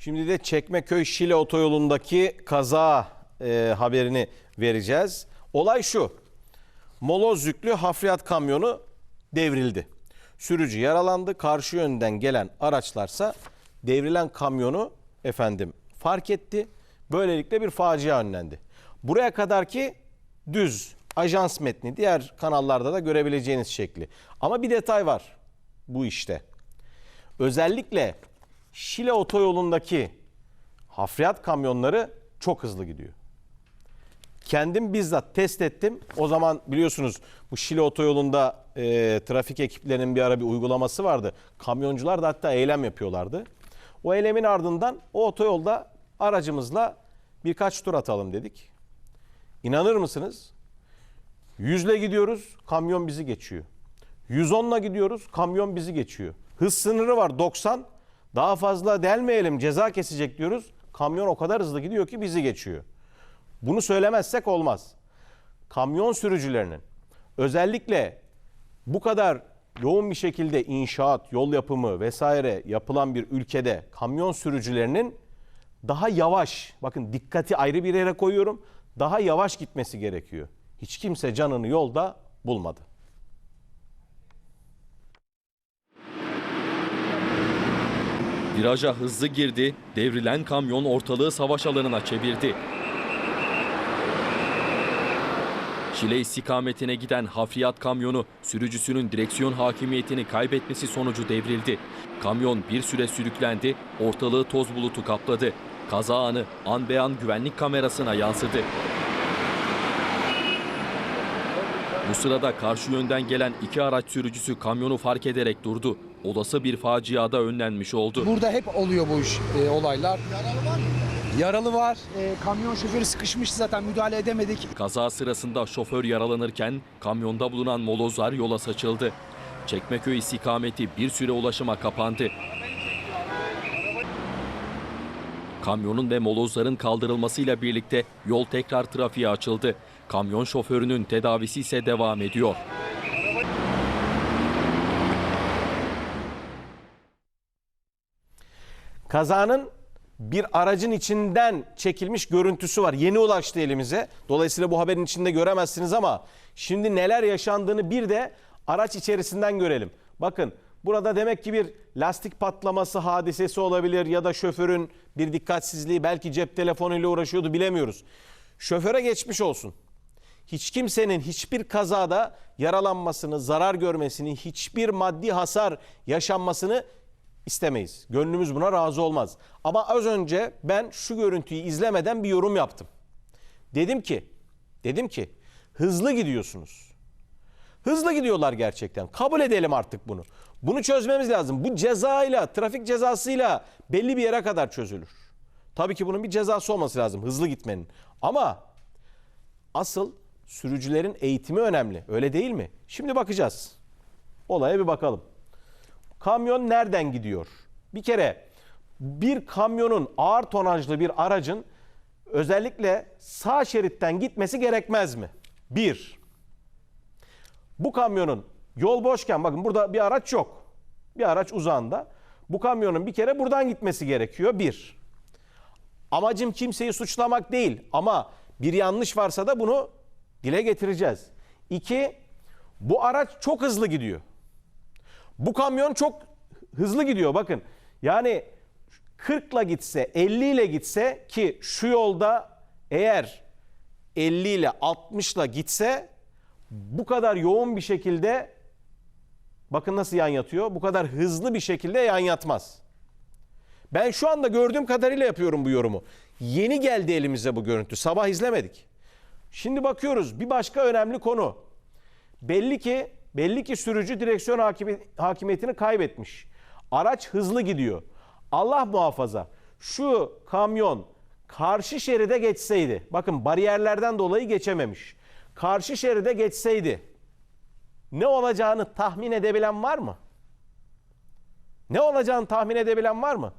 Şimdi de Çekmeköy Şile otoyolundaki kaza e, haberini vereceğiz. Olay şu. Moloz yüklü hafriyat kamyonu devrildi. Sürücü yaralandı. Karşı yönden gelen araçlarsa devrilen kamyonu efendim fark etti. Böylelikle bir facia önlendi. Buraya kadarki düz ajans metni diğer kanallarda da görebileceğiniz şekli. Ama bir detay var bu işte. Özellikle Şile otoyolundaki hafriyat kamyonları çok hızlı gidiyor. Kendim bizzat test ettim. O zaman biliyorsunuz bu Şile otoyolunda e, trafik ekiplerinin bir ara bir uygulaması vardı. Kamyoncular da hatta eylem yapıyorlardı. O eylemin ardından o otoyolda aracımızla birkaç tur atalım dedik. İnanır mısınız? Yüzle gidiyoruz, kamyon bizi geçiyor. 110'la gidiyoruz, kamyon bizi geçiyor. Hız sınırı var 90. Daha fazla delmeyelim, ceza kesecek diyoruz. Kamyon o kadar hızlı gidiyor ki bizi geçiyor. Bunu söylemezsek olmaz. Kamyon sürücülerinin özellikle bu kadar yoğun bir şekilde inşaat, yol yapımı vesaire yapılan bir ülkede kamyon sürücülerinin daha yavaş, bakın dikkati ayrı bir yere koyuyorum, daha yavaş gitmesi gerekiyor. Hiç kimse canını yolda bulmadı. Viraja hızlı girdi, devrilen kamyon ortalığı savaş alanına çevirdi. Şile istikametine giden hafriyat kamyonu sürücüsünün direksiyon hakimiyetini kaybetmesi sonucu devrildi. Kamyon bir süre sürüklendi, ortalığı toz bulutu kapladı. Kaza anı an be an güvenlik kamerasına yansıdı. Bu sırada karşı yönden gelen iki araç sürücüsü kamyonu fark ederek durdu. Olası bir faciada önlenmiş oldu. Burada hep oluyor bu iş, e, olaylar. Yaralı var. E, kamyon şoförü sıkışmış zaten müdahale edemedik. Kaza sırasında şoför yaralanırken kamyonda bulunan molozlar yola saçıldı. Çekmeköy istikameti bir süre ulaşıma kapandı. Kamyonun ve molozların kaldırılmasıyla birlikte yol tekrar trafiğe açıldı. Kamyon şoförünün tedavisi ise devam ediyor. Kazanın bir aracın içinden çekilmiş görüntüsü var. Yeni ulaştı elimize. Dolayısıyla bu haberin içinde göremezsiniz ama şimdi neler yaşandığını bir de araç içerisinden görelim. Bakın burada demek ki bir lastik patlaması hadisesi olabilir ya da şoförün bir dikkatsizliği belki cep telefonuyla uğraşıyordu bilemiyoruz. Şoföre geçmiş olsun. Hiç kimsenin hiçbir kazada yaralanmasını, zarar görmesini, hiçbir maddi hasar yaşanmasını istemeyiz. Gönlümüz buna razı olmaz. Ama az önce ben şu görüntüyü izlemeden bir yorum yaptım. Dedim ki, dedim ki hızlı gidiyorsunuz. Hızlı gidiyorlar gerçekten. Kabul edelim artık bunu. Bunu çözmemiz lazım. Bu cezayla, trafik cezasıyla belli bir yere kadar çözülür. Tabii ki bunun bir cezası olması lazım hızlı gitmenin. Ama asıl sürücülerin eğitimi önemli. Öyle değil mi? Şimdi bakacağız. Olaya bir bakalım. Kamyon nereden gidiyor? Bir kere bir kamyonun ağır tonajlı bir aracın özellikle sağ şeritten gitmesi gerekmez mi? Bir. Bu kamyonun yol boşken bakın burada bir araç yok. Bir araç uzağında. Bu kamyonun bir kere buradan gitmesi gerekiyor. Bir. Amacım kimseyi suçlamak değil ama bir yanlış varsa da bunu dile getireceğiz. İki, bu araç çok hızlı gidiyor. Bu kamyon çok hızlı gidiyor bakın. Yani 40 ile gitse 50 ile gitse ki şu yolda eğer 50 ile 60 ile gitse bu kadar yoğun bir şekilde bakın nasıl yan yatıyor. Bu kadar hızlı bir şekilde yan yatmaz. Ben şu anda gördüğüm kadarıyla yapıyorum bu yorumu. Yeni geldi elimize bu görüntü. Sabah izlemedik. Şimdi bakıyoruz bir başka önemli konu. Belli ki belli ki sürücü direksiyon hakimi- hakimiyetini kaybetmiş. Araç hızlı gidiyor. Allah muhafaza şu kamyon karşı şeride geçseydi. Bakın bariyerlerden dolayı geçememiş. Karşı şeride geçseydi ne olacağını tahmin edebilen var mı? Ne olacağını tahmin edebilen var mı?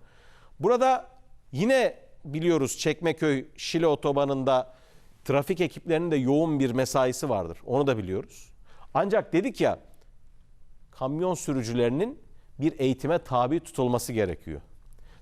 Burada yine biliyoruz Çekmeköy Şile otobanında trafik ekiplerinin de yoğun bir mesaisi vardır. Onu da biliyoruz. Ancak dedik ya kamyon sürücülerinin bir eğitime tabi tutulması gerekiyor.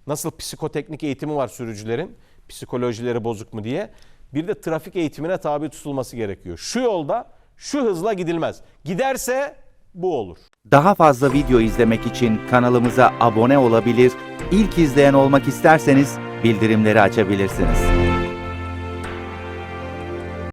Nasıl psikoteknik eğitimi var sürücülerin, psikolojileri bozuk mu diye. Bir de trafik eğitimine tabi tutulması gerekiyor. Şu yolda şu hızla gidilmez. Giderse bu olur. Daha fazla video izlemek için kanalımıza abone olabilir, ilk izleyen olmak isterseniz bildirimleri açabilirsiniz.